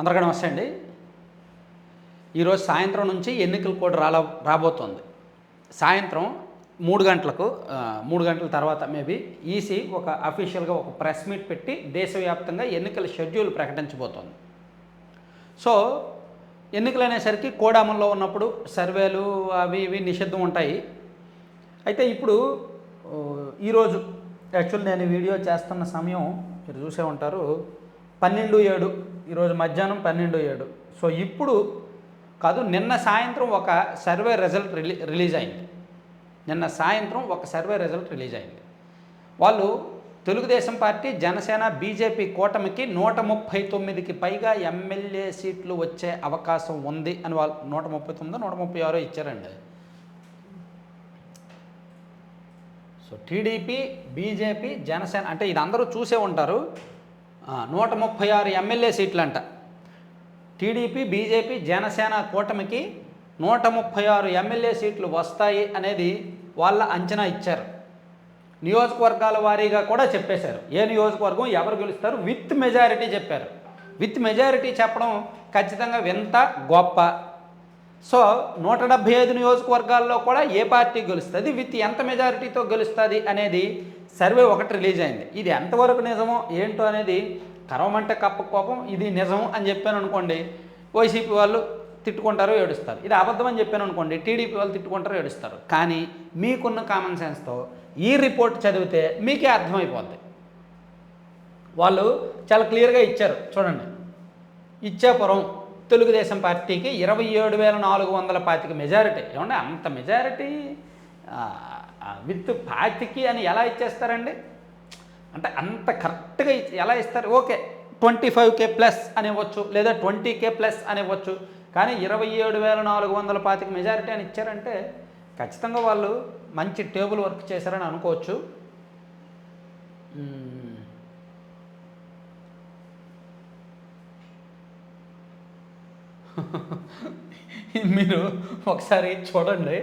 అందరికీ నమస్తే అండి. ఈరోజు సాయంత్రం నుంచి ఎన్నికలు కూడా రాలా రాబోతోంది. సాయంత్రం మూడు గంటలకు మూడు గంటల తర్వాత మేబీ ఈసీ ఒక అఫీషియల్గా ఒక ప్రెస్ మీట్ పెట్టి దేశవ్యాప్తంగా ఎన్నికల షెడ్యూల్ ప్రకటించబోతోంది. సో ఎన్నికలు అనేసరికి కోడామంలో ఉన్నప్పుడు సర్వేలు అవి ఇవి నిషిద్ధం ఉంటాయి. అయితే ఇప్పుడు ఈరోజు యాక్చువల్ నేను వీడియో చేస్తున్న సమయం మీరు చూసే ఉంటారు పన్నెండు ఏడు ఈరోజు మధ్యాహ్నం పన్నెండు ఏడు. సో ఇప్పుడు కాదు నిన్న సాయంత్రం ఒక సర్వే రిజల్ట్ రిలీ రిలీజ్ అయింది. నిన్న సాయంత్రం ఒక సర్వే రిజల్ట్ రిలీజ్ అయింది. వాళ్ళు తెలుగుదేశం పార్టీ జనసేన బీజేపీ కూటమికి నూట ముప్పై తొమ్మిదికి పైగా ఎమ్మెల్యే సీట్లు వచ్చే అవకాశం ఉంది అని వాళ్ళు నూట ముప్పై తొమ్మిది నూట ముప్పై ఆరో ఇచ్చారండి. సో టీడీపీ బీజేపీ జనసేన అంటే ఇది అందరూ చూసే ఉంటారు. నూట ముప్పై ఆరు ఎమ్మెల్యే సీట్లు అంట టీడీపీ బీజేపీ జనసేన కూటమికి నూట ముప్పై ఆరు ఎమ్మెల్యే సీట్లు వస్తాయి అనేది వాళ్ళ అంచనా ఇచ్చారు. నియోజకవర్గాల వారీగా కూడా చెప్పేశారు. ఏ నియోజకవర్గం ఎవరు గెలుస్తారు? విత్ మెజారిటీ చెప్పారు. విత్ మెజారిటీ చెప్పడం ఖచ్చితంగా వింత గొప్ప సో నూట డెబ్భై ఐదు నియోజకవర్గాల్లో కూడా ఏ పార్టీ గెలుస్తుంది విత్ ఎంత మెజారిటీతో గెలుస్తుంది అనేది సర్వే ఒకటి రిలీజ్ అయింది. ఇది ఎంతవరకు నిజమో ఏంటో అనేది కరవమంటే కప్ప కోపం ఇది నిజం అని చెప్పాను అనుకోండి వైసీపీ వాళ్ళు తిట్టుకుంటారు ఏడుస్తారు. ఇది అబద్ధం అని చెప్పాను అనుకోండి టీడీపీ వాళ్ళు తిట్టుకుంటారు ఏడుస్తారు. కానీ మీకున్న కామన్ సెన్స్తో ఈ రిపోర్ట్ చదివితే మీకే అర్థమైపోద్ది. వాళ్ళు చాలా క్లియర్గా ఇచ్చారు. చూడండి. ఇచ్చాపురం. తెలుగుదేశం పార్టీకి ఇరవై ఏడు వేల నాలుగు వందల పాతిక మెజారిటీ. ఏమంటే అంత మెజారిటీ? విత్ పాతికి అని ఎలా ఇచ్చేస్తారండి? అంటే అంత కరెక్ట్గా ఎలా ఇస్తారు? Okay twenty five K plus అనేవచ్చు లేదా ట్వంటీ కే ప్లస్ అనేవచ్చు కానీ ఇరవై ఏడు వేల నాలుగు వందల పాతిక మెజారిటీ అని ఇచ్చారంటే ఖచ్చితంగా వాళ్ళు మంచి టేబుల్ వర్క్ చేశారని అనుకోవచ్చు. మీరు ఒకసారి చూడండి.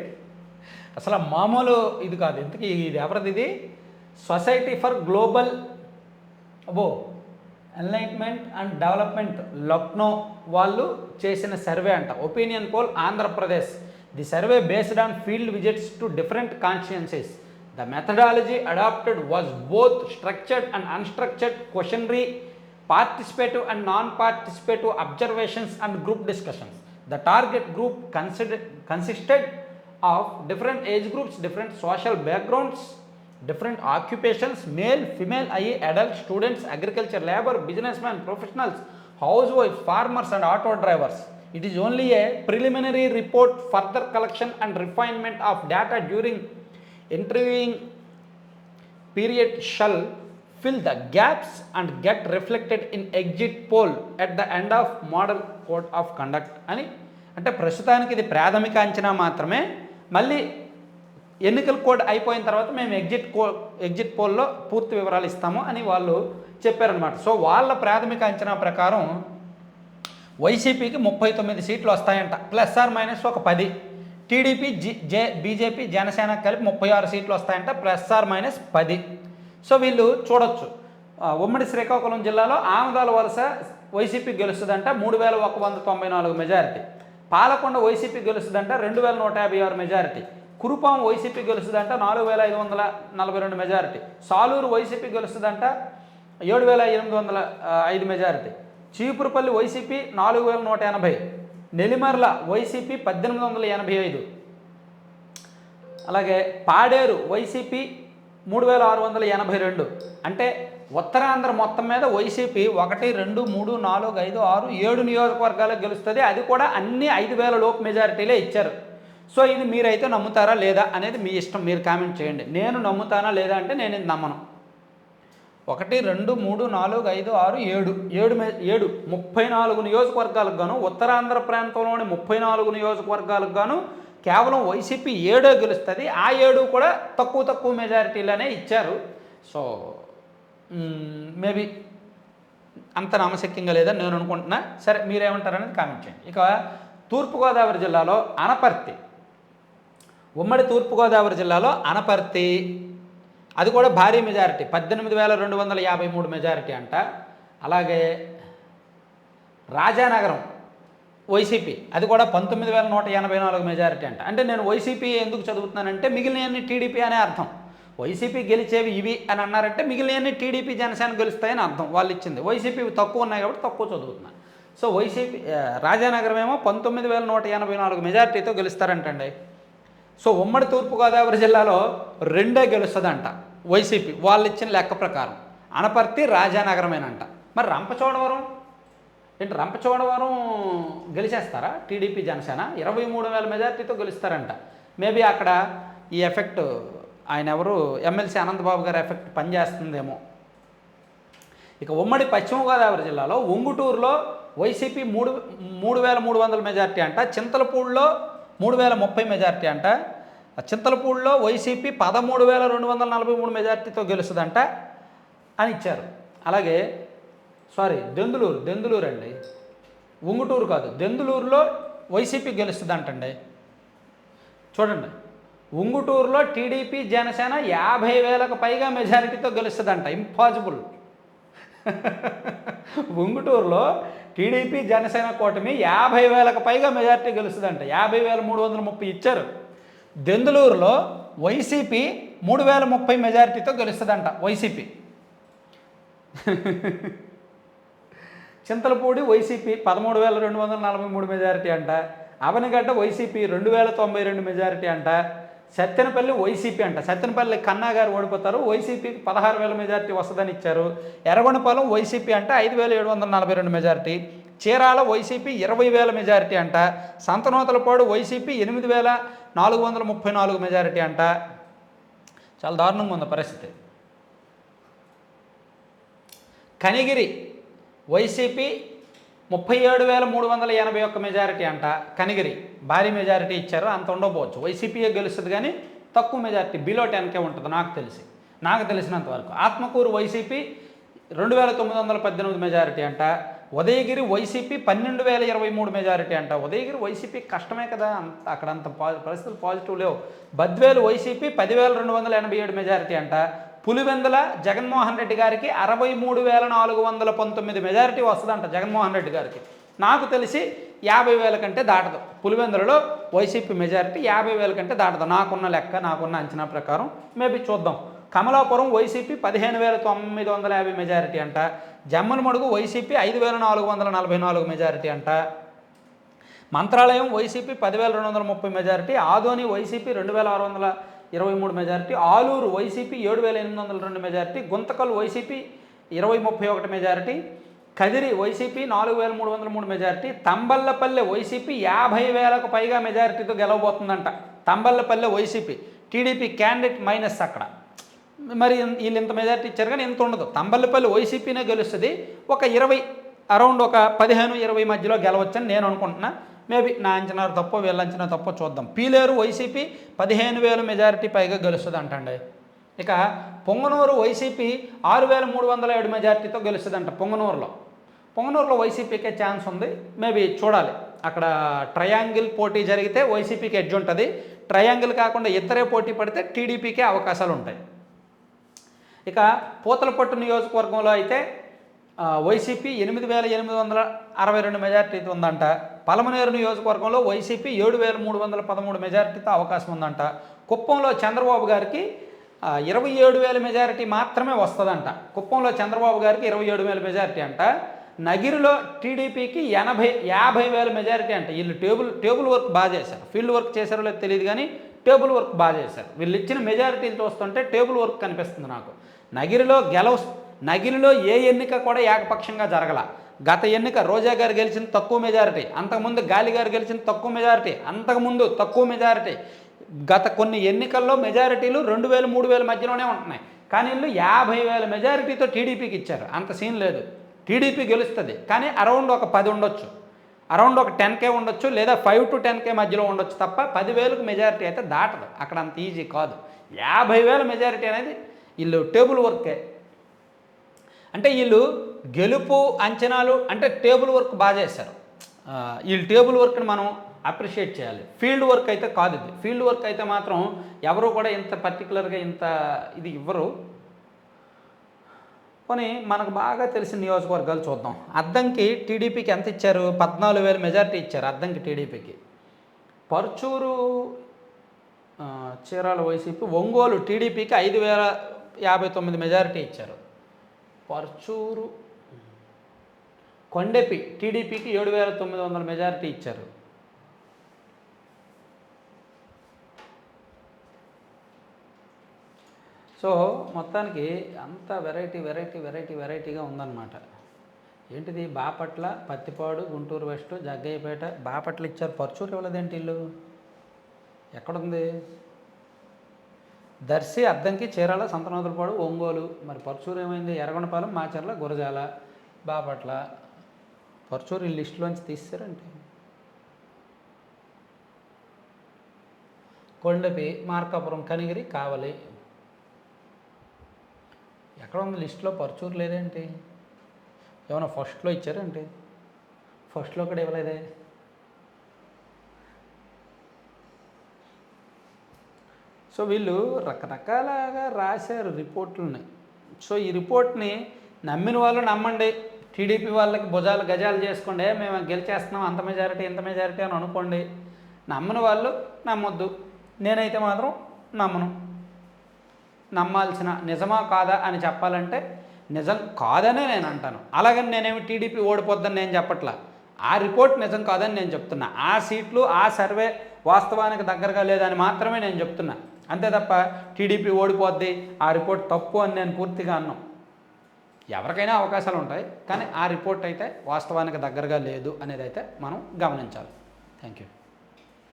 అసలు మామూలు ఇది కాదు. ఇంతకీ ఇది ఎవరిది ఇది? సొసైటీ ఫర్ గ్లోబల్ అబో ఎన్లైట్మెంట్ అండ్ డెవలప్మెంట్ లక్నో వాళ్ళు చేసిన సర్వే అంట. Opinion poll Andhra Pradesh. The survey based on field visits to different constituencies the methodology adapted was both structured and unstructured questionnaire participative and non-participative observations and group discussions. The target group consisted of different age groups, different social backgrounds, different occupations, male, female, i.e. adults, students, agriculture, labor, businessmen, professionals, housewives, farmers and auto drivers. It is only a preliminary report, further collection and refinement of data during interviewing period shall fill the gaps and get reflected in exit poll at the end of model code of conduct అని. అంటే ప్రస్తుతానికి ఇది ప్రాథమిక అంచనా మాత్రమే. మళ్ళీ ఎన్నికల code అయిపోయిన తర్వాత మేము ఎగ్జిట్ కో ఎగ్జిట్ పోల్లో పూర్తి వివరాలు ఇస్తాము అని వాళ్ళు చెప్పారనమాట సో వాళ్ళ ప్రాథమిక అంచనా ప్రకారం వైసీపీకి ముప్పై తొమ్మిది సీట్లు వస్తాయంట. ప్లస్ ఆర్ మైనస్ ఒక పది. టీడీపీ జి జే బీజేపీ జనసేన కలిపి ముప్పై ఆరు సీట్లు వస్తాయంట. ప్లస్ ఆర్ మైనస్ పది. సో వీళ్ళు చూడొచ్చు. ఉమ్మడి శ్రీకాకుళం జిల్లాలో ఆమదాల వలస వైసీపీ గెలుస్తుందంట మూడు వేల ఒక వంద తొంభై నాలుగు మెజారిటీ. పాలకొండ వైసీపీ గెలుస్తుందంట రెండు వేల నూట యాభై ఆరు మెజారిటీ. కురుపాం వైసీపీ గెలుస్తుందంట నాలుగు వేల ఐదు వందల నలభై రెండు మెజారిటీ. సాలూరు వైసీపీ గెలుస్తుందంట ఏడు వేల ఎనిమిది వందల ఐదు మెజారిటీ. చీపురుపల్లి వైసీపీ నాలుగు వేల నూట ఎనభై. నెల్లిమర్ల వైసీపీ పద్దెనిమిది వందల ఎనభై ఐదు. అలాగే పాడేరు వైసీపీ మూడు వేల ఆరు వందల ఎనభై రెండు. అంటే ఉత్తరాంధ్ర మొత్తం మీద వైసీపీ ఒకటి రెండు మూడు నాలుగు ఐదు ఆరు ఏడు నియోజకవర్గాలకు గెలుస్తుంది. అది కూడా అన్ని ఐదు వేల లోపు మెజారిటీలే ఇచ్చారు. సో ఇది మీరైతే నమ్ముతారా లేదా అనేది మీ ఇష్టం. మీరు కామెంట్ చేయండి. నేను నమ్ముతానా లేదా అంటే నేను ఇది నమ్మను. ఒకటి రెండు మూడు నాలుగు ఐదు ఆరు ఏడు. ఏడు ఏడు ముప్పై నాలుగు నియోజకవర్గాలకు గాను ఉత్తరాంధ్ర ప్రాంతంలోని ముప్పై నాలుగు నియోజకవర్గాలకు గాను కేవలం వైసీపీ ఏడో గెలుస్తుంది. ఆ ఏడు కూడా తక్కువ తక్కువ మెజారిటీలోనే ఇచ్చారు. సో మేబీ అంత నమ్మశక్యంగా లేదని నేను అనుకుంటున్నా. సరే మీరేమంటారనేది కామెంట్ చేయండి. ఇక తూర్పుగోదావరి జిల్లాలో అనపర్తి. ఉమ్మడి తూర్పుగోదావరి జిల్లాలో అనపర్తి. అది కూడా భారీ మెజారిటీ పద్దెనిమిది వేల రెండు వందల యాభై మూడు మెజారిటీ అంట. అలాగే రాజానగరం. వైసీపీ. అది కూడా పంతొమ్మిది వేల నూట ఎనభై నాలుగు మెజారిటీ అంట. అంటే నేను వైసీపీ ఎందుకు చదువుతున్నానంటే మిగిలినవన్నీ టీడీపీ అనే అర్థం. వైసీపీ గెలిచేవి ఇవి అని అన్నారంటే మిగిలినవన్నీ టీడీపీ జనసేన గెలుస్తాయని అర్థం. వాళ్ళు ఇచ్చింది. వైసీపీ తక్కువ ఉన్నాయి కాబట్టి తక్కువ చదువుతున్నాను సో వైసీపీ రాజానగరం ఏమో పంతొమ్మిది వేల నూట ఎనభై నాలుగు మెజారిటీతో గెలుస్తారంటండి. సో ఉమ్మడి తూర్పుగోదావరి జిల్లాలో రెండే గెలుస్తుందంట వైసీపీ. వాళ్ళు ఇచ్చిన లెక్క ప్రకారం. అనపర్తి రాజానగరమేనంట. మరి రంపచోడవరం? ఏంటి రంపచోడవరం గెలిచేస్తారా? టీడీపీ జనసేన? ఇరవై మూడు వేల మెజార్టీతో గెలుస్తారంట. మేబీ అక్కడ ఈ ఎఫెక్ట్ ఆయన ఎవరు? ఎమ్మెల్సీ అనంతబాబు గారి ఎఫెక్ట్ పనిచేస్తుందేమో. ఇక ఉమ్మడి పశ్చిమ గోదావరి జిల్లాలో ఒంగుటూరులో వైసీపీ మూడు మూడు వేల మూడు వందల మెజార్టీ అంట. చింతలపూడిలో మూడు వేల ముప్పై మెజార్టీ అంట. చింతలపూడిలో వైసీపీ పదమూడు వేల రెండు వందల నలభై మూడు మెజార్టీతో గెలుస్తుందంట అని ఇచ్చారు. అలాగే సారీ దెందులూరు దెందులూరు అండి. ఉంగుటూరు కాదు దెందులూరులో వైసీపీ గెలుస్తుందంటండి. చూడండి ఉంగుటూరులో టీడీపీ జనసేన యాభై వేలకు పైగా మెజారిటీతో గెలుస్తుందంట ఇంపాసిబుల్. ఉంగుటూరులో టీడీపీ జనసేన కూటమి యాభై వేలకు పైగా మెజారిటీ గెలుస్తుందంట యాభై వేల మూడు వందల ముప్పై ఇచ్చారు. దెందులూరులో వైసీపీ మూడు వేల ముప్పై మెజారిటీతో గెలుస్తుందంట వైసీపీ. చింతలపూడి వైసీపీ పదమూడు వేల రెండు వందల నలభై మూడు మెజారిటీ అంట. అవనిగడ్డ వైసీపీ రెండు వేల తొంభై రెండు మెజారిటీ అంట. సత్తెనపల్లి వైసీపీ అంట. సత్తెనపల్లి కన్నా గారు ఓడిపోతారు. వైసీపీకి పదహారు వేల మెజారిటీ వస్తుందని ఇచ్చారు. ఎర్రగొండపాలెం వైసీపీ అంటే ఐదు వేల ఏడు వందల నలభై రెండు మెజారిటీ. చీరాల వైసీపీ ఇరవై వేల మెజారిటీ అంట. సంతనోతలపాడు వైసీపీ ఎనిమిది వేల నాలుగు వందల ముప్పై నాలుగు మెజారిటీ అంట. చాలా దారుణంగా ఉంది పరిస్థితి. కనిగిరి వైసీపీ ముప్పై ఏడు వేల మూడు వందల ఎనభై ఒక్క మెజారిటీ అంట కనిగిరి. భారీ మెజారిటీ ఇచ్చారు అంత ఉండకపోవచ్చు వైసీపీయే గెలుస్తుంది కానీ తక్కువ మెజారిటీ బిలో టెన్కే ఉంటుంది నాకు తెలిసి. నాకు తెలిసినంత వరకు. ఆత్మకూరు వైసీపీ రెండు వేల తొమ్మిది వందల పద్దెనిమిది మెజారిటీ అంట. ఉదయగిరి వైసీపీ పన్నెండు వేల ఇరవై మూడు మెజారిటీ అంట. ఉదయగిరి వైసీపీ కష్టమే కదా అంత అక్కడ అంత పరిస్థితులు పాజిటివ్ లేవు. బద్వేలు వైసీపీ పదివేల రెండు వందల ఎనభై ఏడు మెజారిటీ అంట. పులివెందుల జగన్మోహన్ రెడ్డి గారికి అరవై మూడు వేల నాలుగు వందల పంతొమ్మిది మెజారిటీ వస్తుందంట జగన్మోహన్ రెడ్డి గారికి. నాకు తెలిసి యాభై వేల కంటే దాటదు. పులివెందులలో వైసీపీ మెజారిటీ యాభై వేల కంటే దాటదు. నాకున్న లెక్క నాకున్న అంచనా ప్రకారం మేబీ చూద్దాం. కమలాపురం వైసీపీ పదిహేను వేల తొమ్మిది వందల యాభై మెజారిటీ అంట. జమ్మలమడుగు వైసీపీ ఐదు వేల నాలుగు వందల నలభై నాలుగు మెజారిటీ అంట. మంత్రాలయం వైసీపీ పదివేల రెండు వందల ముప్పై మెజారిటీ. ఆదోని వైసీపీ రెండు వేల ఆరు వందల ఇరవై మూడు మెజారిటీ ఆలూరు వైసీపీ ఏడు వేల ఎనిమిది వందల రెండు మెజారిటీ గుంతకల్ వైసీపీ ఇరవై ముప్పై ఒకటి మెజారిటీ కదిరి వైసీపీ నాలుగు వేల మూడు వందల మూడు మెజారిటీ తంబల్లపల్లె వైసీపీ యాభై వేలకు పైగా మెజారిటీతో గెలవబోతుందంట. Thamballapalle YCP TDP candidate minus అక్కడ. మరి వీళ్ళు ఇంత మెజారిటీ ఇచ్చారు కానీ ఇంత ఉండదు. తంబల్లపల్లి వైసీపీనే గెలుస్తుంది. ఒక ఇరవై అరౌండ్ ఒక పదిహేను ఇరవై మధ్యలో గెలవచ్చని నేను అనుకుంటున్నా. మేబీ నా అంచనా తప్పో వీళ్ళ అంచనా తప్పో చూద్దాం. పీలేరు వైసీపీ పదిహేను వేల మెజారిటీ పైగా గెలుస్తుంది అంటండి. ఇక పొంగనూరు వైసీపీ ఆరు వేల మూడు వందల ఏడు మెజారిటీతో గెలుస్తుందంట పొంగనూరులో. పొంగనూరులో వైసీపీకే ఛాన్స్ ఉంది. మేబీ చూడాలి. అక్కడ ట్రయాంగిల్ పోటీ జరిగితే వైసీపీకి ఎడ్జ్ ఉంటుంది. ట్రయాంగిల్ కాకుండా ఇతరే పోటీ పడితే టీడీపీకే అవకాశాలు ఉంటాయి. ఇక పూతలపట్టు నియోజకవర్గంలో అయితే వైసీపీ ఎనిమిది వేల ఎనిమిది వందల అరవై రెండు మెజార్టీతో ఉందంట. పలమనేరు నియోజకవర్గంలో వైసీపీ ఏడు వేల మూడు వందల పదమూడు మెజారిటీతో అవకాశం ఉందంట. కుప్పంలో చంద్రబాబు గారికి ఇరవై ఏడు వేల మెజారిటీ మాత్రమే వస్తుందంట. కుప్పంలో చంద్రబాబు గారికి ఇరవై ఏడు వేల మెజారిటీ అంట. నగిరిలో టీడీపీకి ఎనభై యాభై వేల మెజారిటీ అంట. వీళ్ళు టేబుల్ టేబుల్ వర్క్ బాగా చేశారు. ఫీల్డ్ వర్క్ చేశారో లేదో తెలియదు కానీ టేబుల్ వర్క్ బాగా చేశారు. వీళ్ళు ఇచ్చిన మెజారిటీలు చూస్తుంటే టేబుల్ వర్క్ కనిపిస్తుంది నాకు. నగిరిలో గెలవ నగిరిలో ఏ ఎన్నిక కూడా ఏకపక్షంగా జరగల. గత ఎన్నిక రోజా గారు గెలిచిన తక్కువ మెజారిటీ అంతకుముందు గాలి గారు గెలిచిన తక్కువ మెజారిటీ అంతకుముందు తక్కువ మెజారిటీ. గత కొన్ని ఎన్నికల్లో మెజారిటీలు రెండు వేలు మూడు వేల మధ్యలోనే ఉంటున్నాయి. కానీ వీళ్ళు యాభై వేల మెజారిటీతో టీడీపీకి ఇచ్చారు. అంత సీన్ లేదు. టీడీపీ గెలుస్తుంది. కానీ అరౌండ్ ఒక పది ఉండొచ్చు. అరౌండ్ ఒక టెన్ కే ఉండొచ్చు లేదా ఫైవ్ టు టెన్ కే మధ్యలో ఉండొచ్చు తప్ప పదివేలకు మెజారిటీ అయితే దాటదు. అక్కడ అంత ఈజీ కాదు. యాభై వేల మెజారిటీ అనేది వీళ్ళు టేబుల్ వర్కే. అంటే వీళ్ళు గెలుపు అంచనాలు అంటే టేబుల్ వర్క్ బాగా చేశారు. వీళ్ళు టేబుల్ వర్క్ని మనం అప్రిషియేట్ చేయాలి. ఫీల్డ్ వర్క్ అయితే కాదు ఇది. ఫీల్డ్ వర్క్ అయితే మాత్రం ఎవరు కూడా ఇంత పర్టికులర్గా ఇంత ఇది ఇవ్వరు. పోనీ మనకు బాగా తెలిసిన నియోజకవర్గాలు చూద్దాం. అద్దంకి టీడీపీకి ఎంత ఇచ్చారు? పద్నాలుగు వేల మెజారిటీ ఇచ్చారు అద్దంకి టీడీపీకి. పర్చూరు చీరాల వైసీపీ ఒంగోలు టీడీపీకి ఐదు వేల యాభై తొమ్మిది మెజారిటీ ఇచ్చారు. పర్చూరు కొండెపి టీడీపీకి ఏడు వేల తొమ్మిది వందల మెజారిటీ ఇచ్చారు. సో మొత్తానికి అంత వెరైటీ వెరైటీ వెరైటీ వెరైటీగా ఉందన్నమాట. ఏంటిది? బాపట్ల పత్తిపాడు గుంటూరు వెస్ట్ జగ్గయ్యపేట. బాపట్ల ఇచ్చారు. పర్చూరు ఇవ్వలేదేంటి ఇల్లు ఎక్కడుంది? దర్శి అద్దంకి చీరాల సంతనోదలపాడు ఒంగోలు. మరి పర్చూరు ఏమైంది? ఎర్రగొండపాలెం మాచర్ల గురజాల బాపట్ల. పరచూరు ఈ లిస్టులోంచి తీస్తారంటే కొండపి మార్కాపురం కనిగిరి కావలి. ఎక్కడ ఉంది లిస్టులో పరచూరు లేదేంటి? ఏమైనా ఫస్ట్లో ఇచ్చారంటే? ఫస్ట్లో కూడా ఇవ్వలేదే? సో వీళ్ళు రకరకాలుగా రాశారు రిపోర్ట్లని. సో ఈ రిపోర్ట్ని నమ్మిన వాళ్ళు నమ్మండి. టీడీపీ వాళ్ళకి భుజాలు గజాలు చేసుకోండి. మేము గెలిచేస్తున్నాం అంత మెజారిటీ ఇంత మెజారిటీ అని అనుకోండి. నమ్మని వాళ్ళు నమ్మొద్దు. నేనైతే మాత్రం నమ్మను. నమ్మాల్సిన నిజమా కాదా అని చెప్పాలంటే నిజం కాదనే నేను అంటాను. అలాగని నేనేమి టీడీపీ ఓడిపోద్దని నేను చెప్పట్లా. ఆ రిపోర్ట్ నిజం కాదని నేను చెప్తున్నా. ఆ సీట్లు ఆ సర్వే వాస్తవానికి దగ్గరగా లేదని మాత్రమే నేను చెప్తున్నా. అంతే తప్ప టీడీపీ ఓడిపోద్ది. ఆ రిపోర్ట్ తప్పు అని నేను పూర్తిగా అన్నాం. ఎవరికైనా అవకాశాలు ఉంటాయి కానీ ఆ రిపోర్ట్ అయితే వాస్తవానికి దగ్గరగా లేదు అనేది అయితే మనం గమనించాలి. Thank you